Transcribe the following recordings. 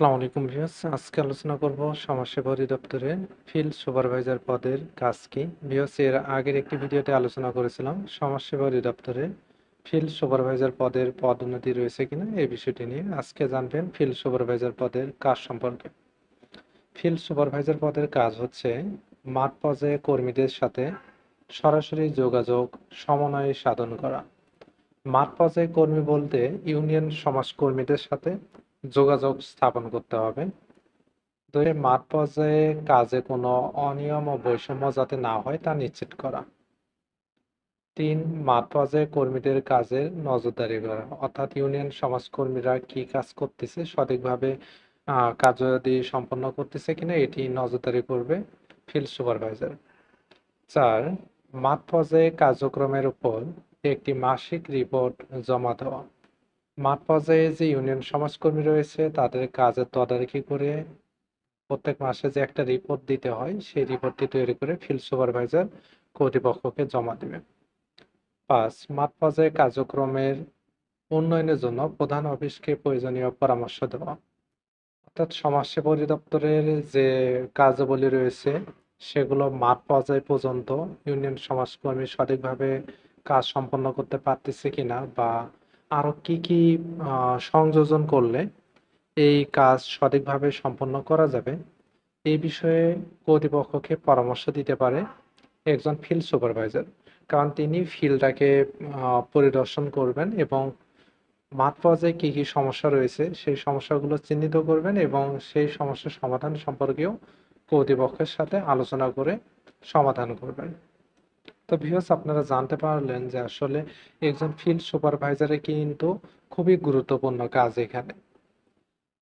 আসসালামু আলাইকুম ভিউয়ার্স। আজকে আলোচনা করব সমাজসেবা অধিদপ্তরে ফিল্ড সুপারভাইজার পদের কাজ কি। ভিউয়ার্স, এর আগের একটি ভিডিওতে আলোচনা করেছিলাম সমাজসেবা অধিদপ্তরে ফিল্ড সুপারভাইজার পদের পদোন্নতি রয়েছে কিনা এই বিষয়টি নিয়ে। আজকে জানবেন ফিল্ড সুপারভাইজার পদের কাজ সম্পর্কে। ফিল্ড সুপারভাইজার পদের কাজ হচ্ছে মাঠ পর্যায়ে কর্মীদের সাথে সরাসরি যোগাযোগ, সমন্বয় সাধন করা। মাঠ পর্যায়ে কর্মী বলতে ইউনিয়ন সমাজকর্মীদের সাথে যোগাযোগ স্থাপন করতে হবে। দুই মাঠ পর্যায়ে কাজে কোনো অনিয়ম ও বৈষম্য যাতে না হয় তা নিশ্চিত করা। তিন, মাঠ পর্যায়ে কর্মীদের কাজের নজরদারি করা। অর্থাৎ ইউনিয়ন সমাজকর্মীরা কি কাজ করতেছে, সঠিকভাবে কার্যাদি সম্পন্ন করতেছে কিনা এটি নজরদারি করবে ফিল্ড সুপারভাইজার চার, মাঠ পর্যায়ে কার্যক্রমের উপর একটি মাসিক রিপোর্ট জমা দেওয়া। মাঠ পর্যায়ে যে ইউনিয়ন সমাজকর্মী রয়েছে, তাদের কাজের তদারকি করে প্রত্যেক মাসে যে একটা রিপোর্ট দিতে হয়, সেই রিপোর্টটি তৈরি করে ফিল্ড সুপারভাইজার কর্তৃপক্ষকে জমা দেবে। পাঁচ, মাঠ পর্যায়ে কার্যক্রমের উন্নয়নের জন্য প্রধান অফিসকে প্রয়োজনীয় পরামর্শ দেওয়া। অর্থাৎ সমাজসেবা অধিদপ্তরের যে কার্যাবলী রয়েছে, সেগুলো মাঠ পর্যায় পর্যন্ত ইউনিয়ন সমাজকর্মী সঠিকভাবে কাজ সম্পন্ন করতে পারতেছে কিনা বা আরও কি কি সংযোজন করলে এই কাজ সঠিকভাবে সম্পন্ন করা যাবে? এই বিষয়ে কর্তৃপক্ষকে পরামর্শ দিতে পারে একজন ফিল্ড সুপারভাইজার কারণ তিনি ফিল্ডটাকে পরিদর্শন করবেন এবং মাঠ পর্যায়ে কী কী সমস্যা রয়েছে সেই সমস্যাগুলো চিহ্নিত করবেন এবং সেই সমস্যার সমাধান সম্পর্কেও কর্তৃপক্ষের সাথে আলোচনা করে সমাধান করবেন। তো ভিউয়ার্স আপনারা জানতে পারলেন যে আসলে একজন ফিল্ড সুপারভাইজারের কিন্তু খুবই গুরুত্বপূর্ণ কাজ এখানে।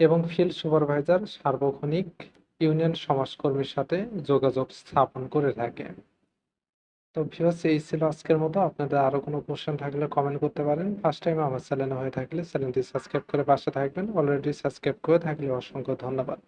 এবং ফিল্ড সুপারভাইজার সার্বক্ষণিক ইউনিয়ন সমাজকর্মীর সাথে যোগাযোগ স্থাপন করে থাকে। তো ভিউয়ার্স এই ছিল আজকের মতো। আপনাদের আরও কোনো কোশ্চেন থাকলে কমেন্ট করতে পারেন। ফার্স্ট টাইম আমার চ্যানেলে হয়ে থাকলে চ্যানেলটি সাবস্ক্রাইব করে পাশে থাকবেন। অলরেডি সাবস্ক্রাইব করে থাকলে অসংখ্য ধন্যবাদ।